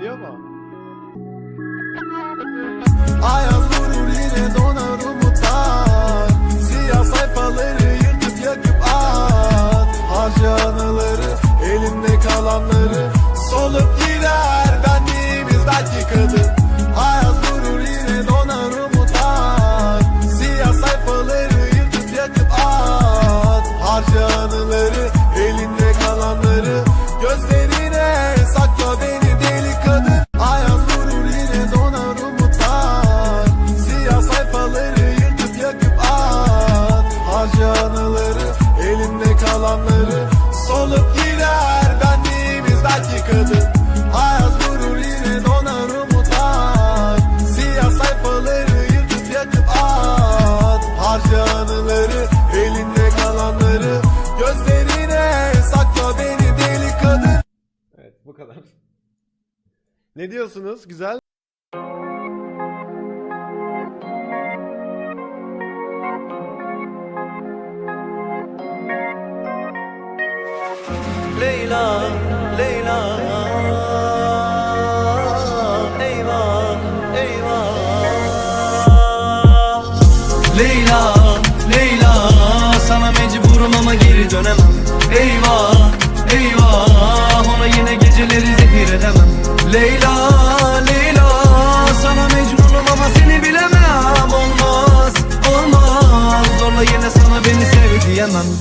Geliyor mu? Ayaz vurur yine donar umutlar. Siyah sayfaları yırtıp yakıp at. Harca anıları elimde kalanları Solup gider. Benliğimiz belki kadın Harca anıları elimde kalanları Solup gider benliğimiz belki kadın Ayaz vurur yine donar umutlar Siyah sayfaları yırtıp yakıp at Harca anıları elinde kalanları Gözlerine sakla beni deli kadın Evet bu kadar. Ne diyorsunuz? Güzel. Leyla, Leyla. Eyvah, eyvah. Leyla, Leyla. Sana mecburum ama geri dönemem. Eyvah,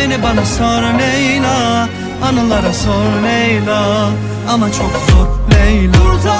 Beni bana sor Leyla. Anılara sor Leyla. Ama çok zor Leyla. Kurtar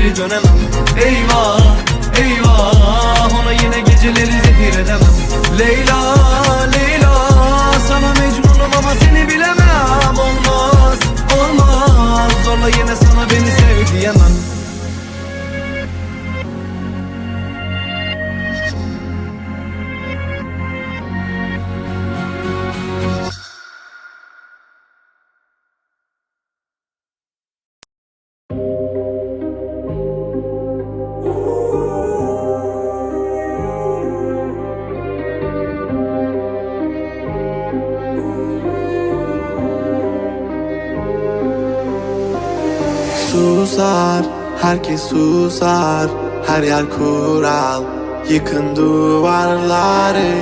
geri dönemem. Eyvah, Susar, herkes susar Her yer kural Yıkın duvarları